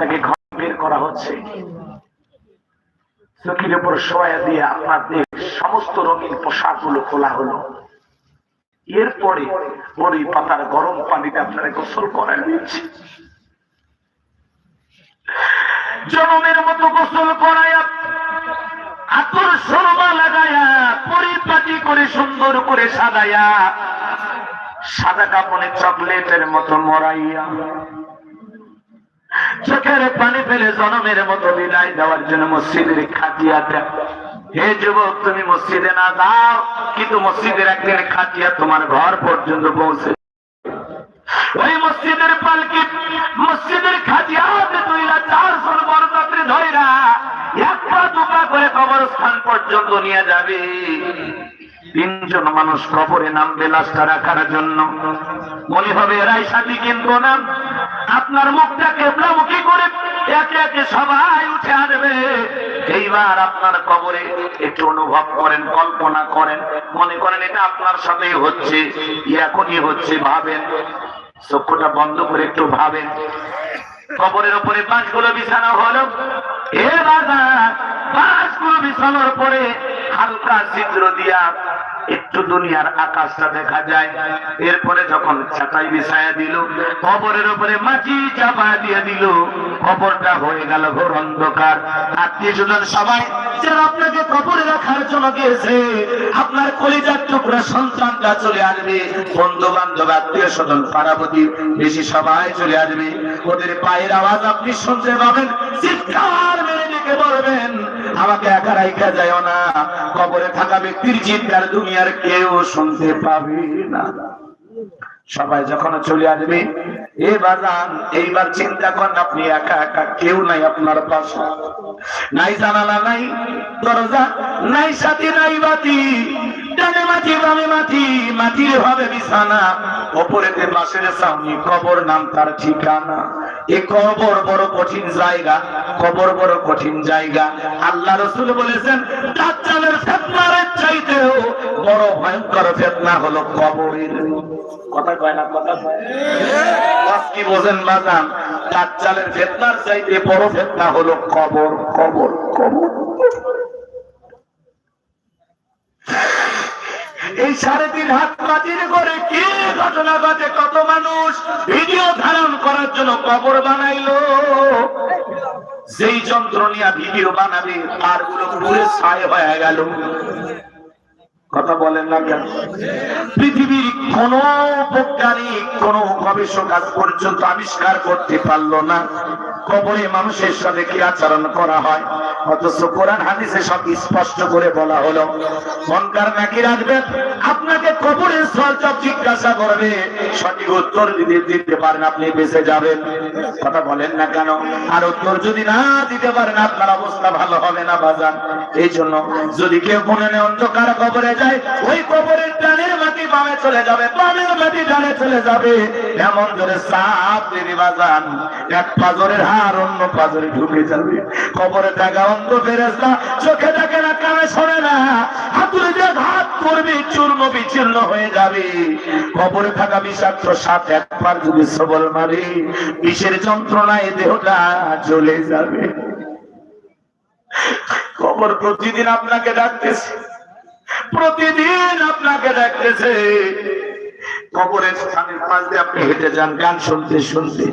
আপনাকে ঘর বের করা হচ্ছে। চোখের উপর শোয়া দিয়ে আপনার দেহ সমস্ত রঙিন পোশাকগুলো খোলা হলো। এরপরে বড়ি পাতার গরম পানিতে আপনারা গোসল করায় দিচ্ছে জনমের মতো গোসল করায়া আতর সরমা লাগায়া, পরিপাটি করে সুন্দর করে সাজায়া, সাদা কাপড়ে চকলেটের মতো মরাইয়া। চোখের পানি ফেলে জনমের মতো বিদায় দেওয়ার জন্য মসজিদের খাটিয়া দেয় হে যুবক, তুমি মসজিদে না যাও, কিন্তু মসজিদের একদিন খাটিয়া তোমার ঘর পর্যন্ত পৌঁছে ওই মসজিদের পালকি, মসজিদের খাটিয়াতে তুইলা চারজন বড় যাত্রী ধইরা একটা দুপা করে কবরস্থান পর্যন্ত নিয়ে যাবে। তিনজন মানুষ কবরে নামবে লাশটা রাখার জন্য। মনে হবে, এরাই সাথী কিন্তু না? আপনার মুখটা কেবলামুখী করে একে একে সবাই উঠে আসবে এইবার আপনার কবরে একটু অনুভব করেন, কল্পনা করেন, মনে করেন এটা আপনার সাথেই হচ্ছে এখনই হচ্ছে, ভাবেন, চক্ষুটা বন্ধ করে একটু ভাবেন। কবরের উপরে বাঁশগুলো বিছানো হলো এ বাবা বাঁশগুলো বিছানোর পরে হালকা চিত্র দিয়া একটু দুনিয়ার আকাশটা দেখা যায়। এরপরে যখন ছাতাই বিছায়া দিল, কবরের উপরে মাটি চাপা দিয়ে দিল। কবরটা হয়ে গেল ঘোর অন্ধকার। আত্মীয় স্বজন সবাই, যারা আপনাকে কবরে রাখার জন্য গিয়েছে, আপনার কলিজার টুকরা সন্তানটা চলে আসবে। বন্ধু বান্ধব আত্মীয় স্বজন, পাড়াপতি, বেশি সবাই চলে আসবে। ওদের পায়ের আওয়াজ আপনি শুনতে পাবেন, চিৎকার মেরে ডেকে বলবেন আমাকে একা রাইখা যায় না। কবরে থাকা ব্যক্তির চিৎকার দুনিয়ার কেউ শুনতে পাবে না। সবাই যখন চলে আসবে এবার যান, এইবার চিন্তা করেন আপনি একা একা কেউ নাই আপনার পাশে। নাই জানালা নাই দরজা নাই সাথে নাই বাতি। ডানে মাটি বামে মাটি মাটির হবে বিছানা। ওপরেতে বাসের সামনে কবর নাম তার ঠিকানা। এ কবর বড় কঠিন জায়গা কবর বড় কঠিন জায়গা। আল্লাহ রসুল বলেছেন, দাজ্জালের ফেতনার চাইতেও বড় ভয়ঙ্কর ফেতনা হলো কবরের। কথা কয় না, কথা কি বোঝেন বাজান? চাইতে বড় ফেতনা হলো কবর কবর কবর। এই সাড়ে তিন হাত মাটির করে কি ঘটনা ঘটে? কত মানুষ ভিডিও ধারণ করার জন্য কবর বানাইলো। যেই যন্ত্র নিয়ে ভিডিও বানাবে তারগুলো পুরে ছায় হয়ে গেল। কথা বলেন না কেন? পৃথিবীর কোন বৈজ্ঞানিক কোন গবেষক আজ পর্যন্ত আবিষ্কার করতে পারল না। কবরে মানুষের সাথে কি আচরণ করা হয়? অথচ কোরআন হাদিসে সব স্পষ্ট করে বলা হলো মনকার নাকি রাখবেন আপনাকে কবরের সরচপ জিজ্ঞাসা করবে। সঠিক উত্তর যদি দিতে পারেন, আপনি বেঁচে যাবেন। কথা বলেন না কেন? আর উত্তর যদি না দিতে পারেন, আপনার অবস্থা ভালো হবে না, বাজান। এই জন্য যদি কেউ মনে অন্ধকার কবরে যায়, ওই কবরের ডানের বামে চলে যাবে, বামের ডানে চলে যাবে। এমন বাজান এক পাজরের হার অন্য পাজরে ঢুকে যাবে। থাকা অন্ধ ফেরেস্তা চোখে দেখে না, কানে শোনে না। হাতুড়ে যে ঘাত করবে, চূর্ণ বিচূর্ণ হয়ে যাবে। কবরে থাকা বিষাক্ত সাপ একবার যদি সবল মারে, বিষের যন্ত্রণায় দেহটা জ্বলে যাবে। কবর প্রতিদিন আপনাকে ডাকতেছে। প্রতিদিন আপনাকে ডাকতেছে কবরের স্থানের পাশ দিয়ে আপনি হেঁটে যান, গান শুনতে শুনতে।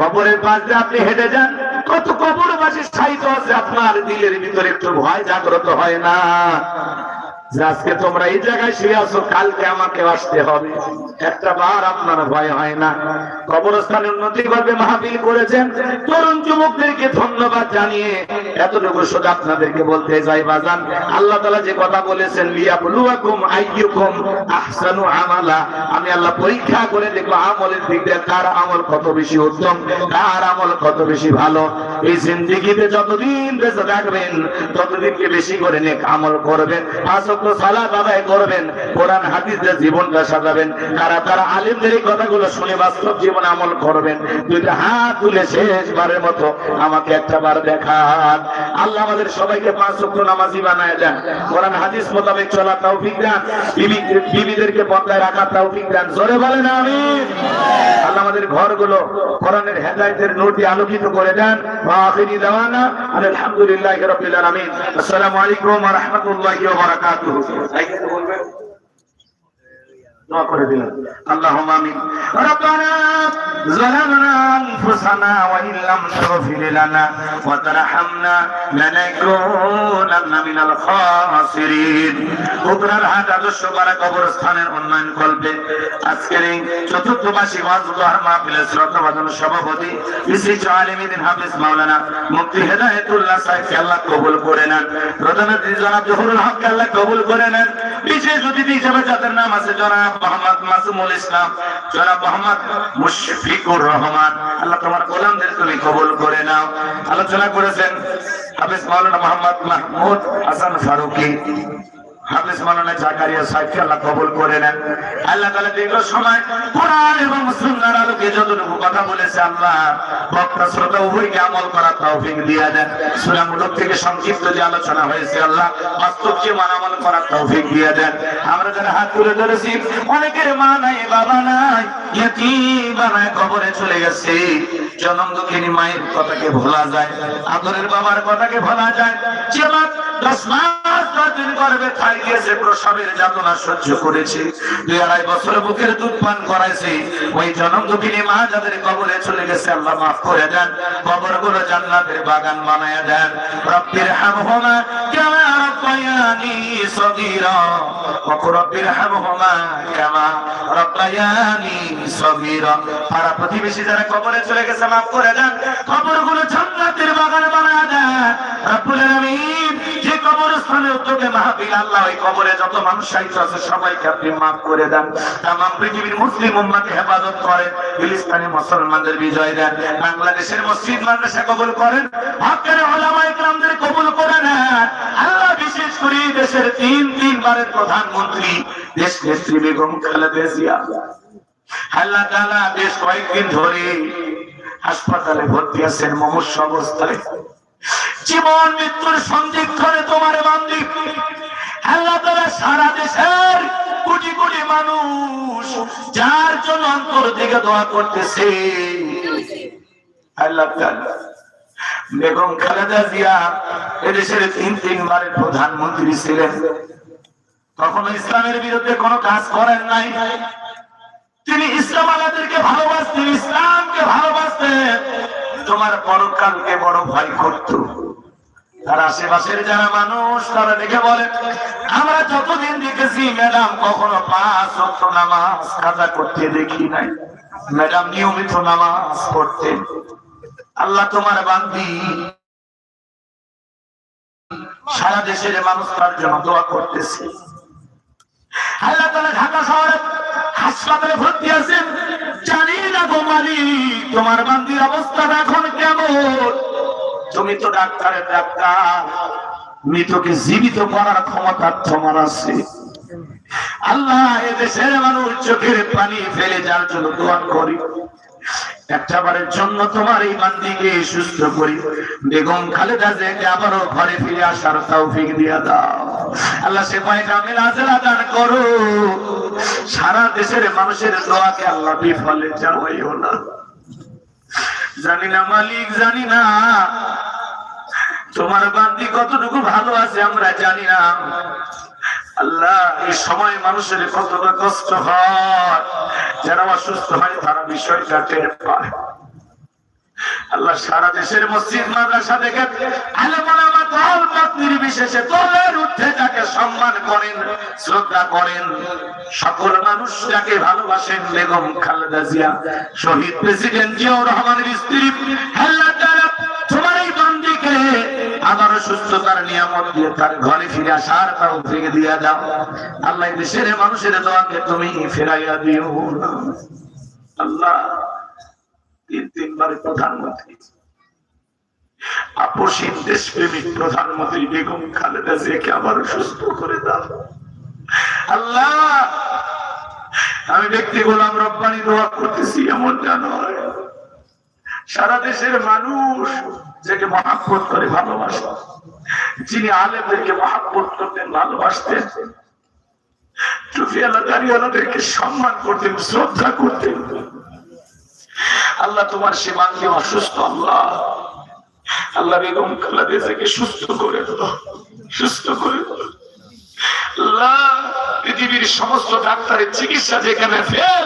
কবরের পাশ দিয়ে আপনি হেঁটে যান, কত কবরবাসী সাহিত্য আছে আপনার দিলের ভিতরে, একটু ভয় জাগ্রত হয় না। যে আজকে তোমরা এই জায়গায় শুয়ে আছো, কালকে আমাকে আসতে হবে। একটা বার আপনার ভয় হয় না। কবরস্থানে উন্নতি করবে মাহফিল করেছেন। তরুণ যুবকদেরকে ধন্যবাদ জানিয়ে এতটুকু শুধু আপনাদেরকে বলতে যাই বাজান। আল্লাহ তালা যে কথা বলেছেন, লিয়াবলুয়াকুম আইয়ুকুম আহসানু আমালা। আমি আল্লাহ পরীক্ষা করে দেখব আমলের দিক দিয়ে কার আমল কত বেশি উত্তম, কার আমল কত বেশি ভালো। এই জিন্দিগিতে যতদিন বেঁচে থাকবেন, ততদিনকে বেশি করে নেক আমল করবেন। পাঁচ ওয়াক্ত সালাত আদায় করবেন। কোরআন, হাদিস জীবনটা সাজাবেন। কারা তারা আলিমদের এই কথাগুলো শুনে বাস্তব জীবন আমল করবেন, দুইটা হাত তুলে শেষবারের মতো আমাকে একটা বার দেখান। আল্লাহ আমাদের সবাইকে পাঁচ ওয়াক্ত নামাজি বানায় দেন। কোরআন, হাদিস মোতাবেক চলা তৌফিক দেন। বিবিদেরকে পর্দায় রাখার তৌফিক দেন। জোরে বলেন, আমিন। আল্লাহ আমাদের ঘরগুলো কোরআনের হেদায়েতের দিয়ে আলোকিত করে দেন। আলহামদুলিল্লাহি রাব্বিল আলামিন। আসসালামু আলাইকুম রাহমাতুল্লাহি ওয়া বারাকাতুহু বলবেন চতুর্থ মাসিক ওয়াজগুহার মাহফিলের শ্রদ্ধাভাজন সভাপতি বিশিষ্ট আলিমিদিন হাফিজ মাওলানা মুফতি হেদায়েতুল্লাহ সাহেবকে আল্লাহ কবুল করে নেন। প্রধান জনাব জহুরুল হককে আল্লাহ কবুল করে নেন। বিশেষ অতিথি হিসেবে যাদের নাম আছে জনাব মোহাম্মদ মাসুমুল ইসলাম, জনাব মোহাম্মদ মুশফিকুর রহমান। আল্লাহ তোমার গোলামদের তুমি কবুল করে নাও। আলোচনা করেছেন হাফিজ মাওলানা মোহাম্মদ মাহমুদ হাসান ফারুকি। হাফিজ মাওলানা জাকারিয়া সাহেবকে আল্লাহ কবুল করে নেন। আল্লাহ তাআলা দীর্ঘ সময় কোরআন এবং সুন্নাহর আলোকে যতটুকু কথা বলেছে আল্লাহ, বক্তা শ্রোতা উভয়কে আমল করার তৌফিক দিয়ে দেন। সূরা মুলক থেকে সংক্ষিপ্ত যে আলোচনা হয়েছে আল্লাহ, বাস্তব জীবন করার তৌফিক দিয়ে দেন। আমরা যারা হাত তুলে ধরেছি, অনেকের মা নাই, বাবা নাই, ইয়তীম বানায় কবরে চলে গেছে। জনম দুঃখিনী মায়ের কথাকে ভোলা যায়, আদরের বাবার কথাকে ভোলা যায়। যে দশ মাস দশ দিন গর্ভে থাই দিয়েছে প্রসবের যাতনা সহ্য করেছে, দুই আড়াই বছর বুকের দুধ পান করাইছে, ওই জনম দুঃখিনী মা যাদের কবরে চলে গেছে, আল্লাহ মাফ করে দেন কবরগুলো জান্নাতের বাগান বানায় দেন। রব্বির হামহুমা কামা রব্বায়ানি সগীরা? রব্বির হামহুমা কামা রব্বায়ানি সগীরা? পাড়া প্রতিবেশী যারা কবরে চলে গেছে, মাফ করে দেন, কবরগুলো জান্নাতের বাগান বানায় দেন। রব্বুল আলামিন যে কবরস্থানে উদ্যোগে মাহফিল, আল্লাহ ওই কবরে যত মানুষ সাহিত্য আছে সবাইকে আপনি মাফ করে দেন। তাম পৃথিবীর মুসলিম উম্মাকে হেফাজত করেন, ফিলিস্তিনি মুসলমানদের বিজয় দেন। বাংলাদেশের মসজিদ মাদ্রাসা কবুল করেন, হকের ওলামা ইকরামদের কবুল করে নেন। আল্লাহ বিশেষ করে দেশের তিন, তিনবারের প্রধানমন্ত্রী দেশ নেত্রী বেগম খালেদা জিয়া। আল্লাহ তাআলা বেশ কয়েকদিন ধরে হাসপাতালে ভর্তি আছেন মমস্য অবস্থায়। জীবন, মৃত্যুর সন্দিক্ষণে তোমার বান্দি আল্লাহ তাআলা সারা দেশের কোটি কোটি মানুষ যার জন্য অন্তর থেকে দোয়া করতেছে। বেগম খালেদা জিয়া এদেশের তিন তিনবারের প্রধানমন্ত্রী ছিলেন। ইসলামের বিরুদ্ধে কোনো কাজ করেন নাই। তিনি ইসলাম আলাদেরকে ভালোবাসতেন, ইসলামকে ভালোবাসতেন। তোমার পরকালকে বড় ভয় করত। তার আশেপাশের যারা মানুষ, তারা দেখে বলে, আমরা যতদিন দেখেছি, ম্যাডাম কখনো পাঁচ অক্ট নামাজ কাজা করতে দেখি নাই। ম্যাডাম নিয়মিত নামাজ পড়তে আল্লাহ তোমার বান্দি। সারা দেশের মানুষ তার জন্য দোয়া করতেছে। আল্লাহ তালা ঢাকা শহরে হাসপাতালে ভর্তি আছেন। জানি না গো তোমার বান্দির অবস্থা কেমন তুমি তো ডাক্তারের ডাক্তার, মৃতকে জীবিত করার ক্ষমতা তোমার আছে। আল্লাহ এদেশের মানুষ চোখের পানি ফেলে যার জন্য দোয়া করি। জন্য তোমার এই সুস্থ করি। বেগম খালেদা জেকে আবারও ঘরে ফিরে আসার তৌফিক দিয়া দাও। আল্লাহ সে পায় কামিল আজলা দান করো সারা দেশের মানুষের দোয়াকে আল্লাহ বিফলে যাওয়াইও না। জানি না মালিক, জানি না। তোমার বান্দি কতটুকু ভালো আছে আমরা জানি না। আল্লাহ, এই সময় মানুষের কতটা কষ্ট হয়। যারা অসুস্থ হয়, তারা বিষয়টা টের পায়। আল্লাহ সারা দেশের মসজিদ, মাদ্রাসা মত নির্বিশেষে দলের ঊর্ধ্বে যাকে সম্মান করেন, শ্রদ্ধা করেন। সকল মানুষ যাকে ভালোবাসেন, বেগম খালেদা জিয়া, শহীদ প্রেসিডেন্ট জিয়াউর রহমানের সুস্থতার নিয়ামত দিয়ে তার ঘরে ফিরে আসার তাও থেকে দিয়া দাও। আল্লাহ দেশের মানুষের দোয়াকে তুমি ফেরাইয়া দিও। আল্লাহ, তিন তিনবারের প্রধানমন্ত্রী। আপসীন দেশপ্রেমিক প্রধানমন্ত্রী বেগম খালেদা জিয়াকে আবার সুস্থ করে দাও। আল্লাহ, আমি ব্যক্তি গোলাম রব্বানি দোয়া করতেছি এমন জানো সারা দেশের মানুষ যাকে মহাব্বত করে ভালোবাসে যিনি আলেমদেরকে মহাব্বত করতেন, ভালোবাসতেন সম্মান করতেন, শ্রদ্ধা করতেন। আল্লাহ তোমার সীমান্তি অসুস্থ, আল্লাহ। আল্লাহ বেগম খালাদেজাকে সুস্থ করে সুস্থ করে পৃথিবীর সমস্ত ডাক্তারের চিকিৎসা যেখানে ফেল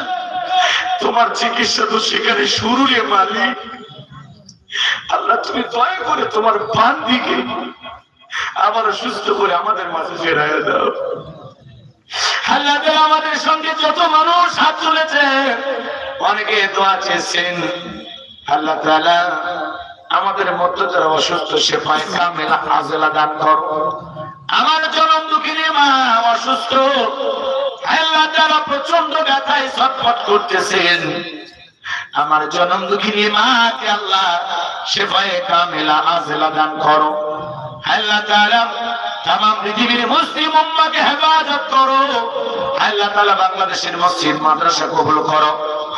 তোমার চিকিৎসা তো সেখানে শুরু রে মালিক। আল্লাহ, তুমি দয়া করে তোমার বান দিকে আবার সুস্থ করে আমাদের মাঝে ফেরায় দাও। আমাদের সঙ্গে যত মানুষ হাত তুলেছে, অনেকে দোয়া চেয়েছেন। আল্লাহ আমাদের মধ্যে যারা অসুস্থ সে পায় কামেলা আজেলা দান করো। আমার জনম দুঃখিনী মা অসুস্থ। আল্লাহ তাআলা প্রচণ্ড ব্যথায় ছটফট করতেছেন। আমার জনম দুঃখিনী মাকে আল্লাহ, সে শেফায়ে কামেলা আজলা দান করো। আল্লাহ তাআলা মুসলিম হেফাজত করো। আল্লাহ বাংলাদেশের মসজিদ, মাদ্রাসা কবুল করো।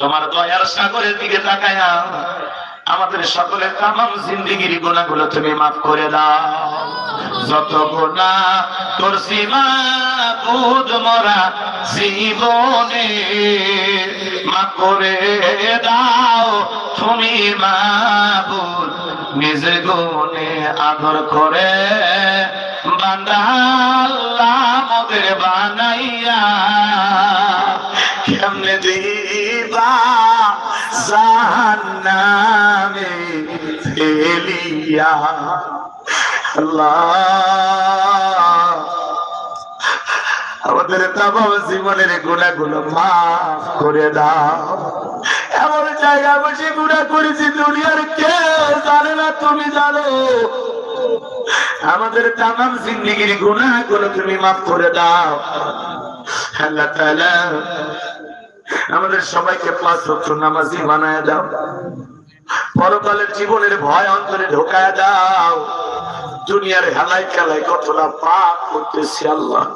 তোমার দয়ার সাগরের দিকে তাকায়া আমাদের সকলের তাম জিন্দিগির গুণাগুলো তুমি মাফ করে দাও। যত গুণা করছি মা বুধ মরা জীবনে মা করে দাও। তুমি মা নিজের গুণে আদর করে বান্দা আল্লাহ মোদের বানাইয়া আল্লাহ, আমাদের তামাম জীবনের গুণাগুলো মাফ করে দাও। এমন জায়গা বসে গুণা করেছি দুনিয়ার কেউ জানে না, তুমি জানো। আমাদের তামাম জিন্দিগির গুণাগুলো তুমি মাফ করে দাও। আল্লাহ আমাদের সবাইকে পাঁচ বছর নামাজি বানায় দাও। পরকালের জীবনের ভয় অন্তরে ঢোকায় দাও। দুনিয়ার হেলায় খেলায় কতটা পাপ করতেছি আল্লাহ।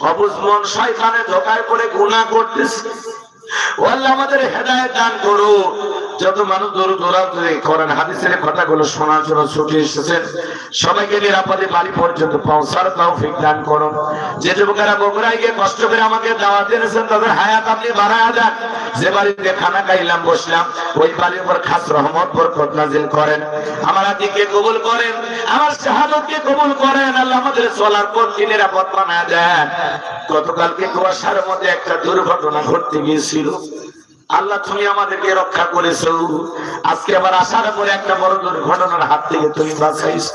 অবুজ মন শয়তানে ধোকায় করে গুনাহ করতেছে। ও আল্লাহ আমাদের হেদায়েত দান করো যত মানুষ দৌড় দৌড়াদৌড়ি করেন হাদিসের কথাগুলো শোনার জন্য ছুটে এসেছেন সবাইকে নিরাপদে বাড়ি পর্যন্ত পৌঁছার তৌফিক দান করুন। যে যুবকেরা বগুড়ায় গিয়ে কষ্ট করে আমাকে দাওয়াত এনেছেন তাদের হায়াত আপনি বাড়ায় দেন। যে বাড়িতে খানা খাইলাম, বসলাম, ওই বাড়ির উপর খাস রহমত বরকত নাজিল করেন। আমার আদিকে কবুল করেন, আমার শাহাদতকে কবুল করেন। আল্লাহ আমাদের চলার পথকে নিরাপদ বানায় দেন। গতকালকে কুয়াশার মধ্যে একটা দুর্ঘটনা ঘটতে গিয়েছিল। আল্লাহ তুমি আমাদেরকে রক্ষা করেছ। আজকে আবার আসার পরে একটা বড় দুর্ঘটনার হাত থেকে তুমি বাঁচাইছো।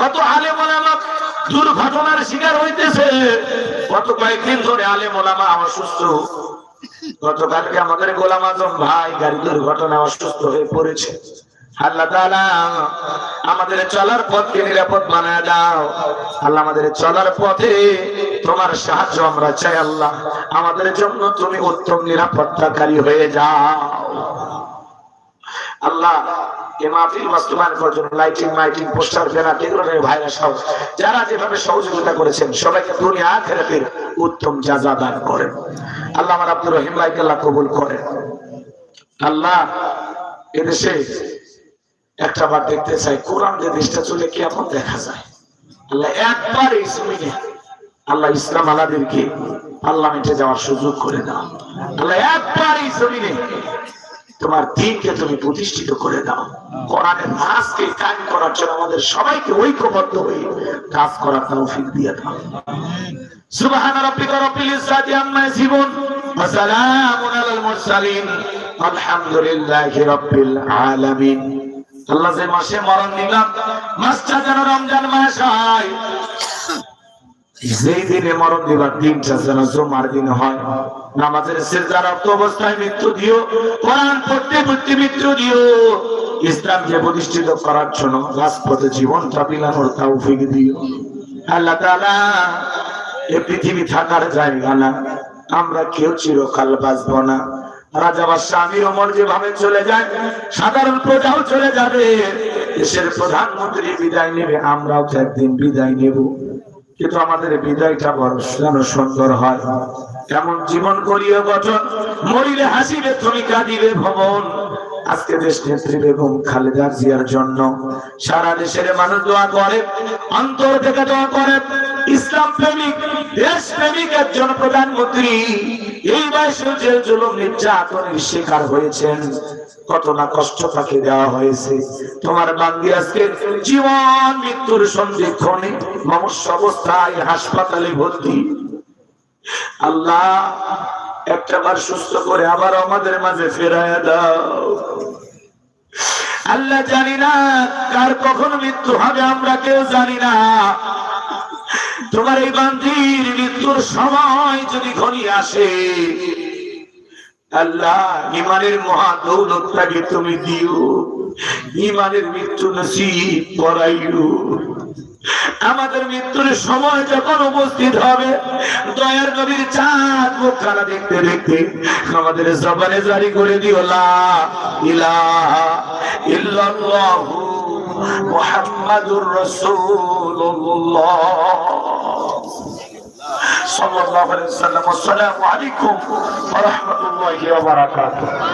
কত আলে মোলামা দুর্ঘটনার শিকার হইতেছে। কত কয়েকদিন ধরে আলে মোলামা অসুস্থ। গতকালকে আমাদের গোলাম আজম ভাই গাড়ি দুর্ঘটনা অসুস্থ হয়ে পড়েছে। আল্লাহ আমাদের চলার পথকে নিরাপদ বানায় দাও। আল্লাহ আমাদের চলার পথে তোমার সাহায্য আমরা চাই আল্লাহ। আমাদের জন্য তুমি উত্তম নিরাপত্তাকারী হয়ে যাও। আল্লাহ দান করেন। আল্লাহ আমার কবুল করেন। আল্লাহ, এদেশে একটা বার দেখতে চাই, কোরআন যে দেশটা চলে কি এখন দেখা যায়? আল্লাহ, একবার এই জমিনে আল্লাহ ইসলাম আলাদেরকে পার্লামেন্টে যাওয়ার সুযোগ করে দাও। আল্লাহ একবার এই জমিনে তোমার দিনকে তুমি প্রতিষ্ঠিত করে দাও। কোরআনের নাচকে কাজ করার জন্য আমাদের সবাইকে ঐক্যবদ্ধ হয়ে কাজ করার তৌফিক দিয়ে দাও। সুবহান রাব্বিকা রাব্বিল ইজ্জাতি আম্মা ইয়াসিফুন। ওয়া সালামুন আলাল মুরসালিন। আলহামদুলিল্লাহি রাব্বিল আলামিন। আল্লাহ যে মাসে মরণ নিলাম, মাসটা যেন রমজান মাস হয়। যেই দিনে মরণ দিবার জমার দিন হয়। নামাজের রক্ত অবস্থায় মৃত্যু দিও, কোরআন পড়তে পড়তে মৃত্যু দিও। প্রতিষ্ঠিত করার জন্য রাজপথে জীবনটা বিলানোর তৌফিক দিও। আল্লাহ তাআলা পৃথিবী থাকার জায়গা না, আমরা কেউ চিরকাল বাঁচবো না। রাজা বা স্বামীর অমর যেভাবে চলে যায়, সাধারণ প্রজাও চলে যাবে। দেশের প্রধানমন্ত্রী বিদায় নেবে, আমরাও তো একদিন বিদায় নেব। কিন্তু আমাদের বিদায়টা বড় যেন সুন্দর হয়। এমন জীবন করিও গঠন মরিলে হাসিবে তুমি কাঁদিবে ভবন। আজকে দেশ নেত্রী বেগম খালেদা জিয়ার জন্য সারা দেশের মানুষ দোয়া করে, অন্তর থেকে দোয়া করে, ইসলাম প্রেমিক, দেশ প্রেমিক একজন প্রধানমন্ত্রী। এই বয়সে যে জুলুম নির্যাতনের শিকার হয়েছেন। কত না কষ্ট তাকে দেওয়া হয়েছে। তোমার বান্দি আজকে জীবন, মৃত্যুর সন্ধিক্ষণে মমস্য অবস্থায় হাসপাতালে ভর্তি। আল্লাহ একটা বার সুস্থ করে আবার আমাদের মাঝে ফেরায় দাও। আল্লাহ জানি না কার কখন মৃত্যু হবে, আমরা কেউ জানি না। তোমার এই বান্ধির মৃত্যুর সময় যদি ঘনিয়ে আসে, আল্লাহ, ইমানের মহা দৌলতটাকে তুমি দিও। ইমানের মৃত্যু নসিব করাইও। আমাদের মৃত্যুর সময় যখন উপস্থিত হবে, দয়ার নবীর চাঁদ মুখখানা দেখতে দেখতে আমাদের জবানে জারি করে দিও, লা ইলাহা ইল্লাল্লাহু মুহাম্মাদুর রাসূলুল্লাহ সাল্লাল্লাহু আলাইহি ওয়াসাল্লাম আসসালামু আলাইকুম ওয়া রাহমাতুল্লাহি ওয়া বারাকাতুহু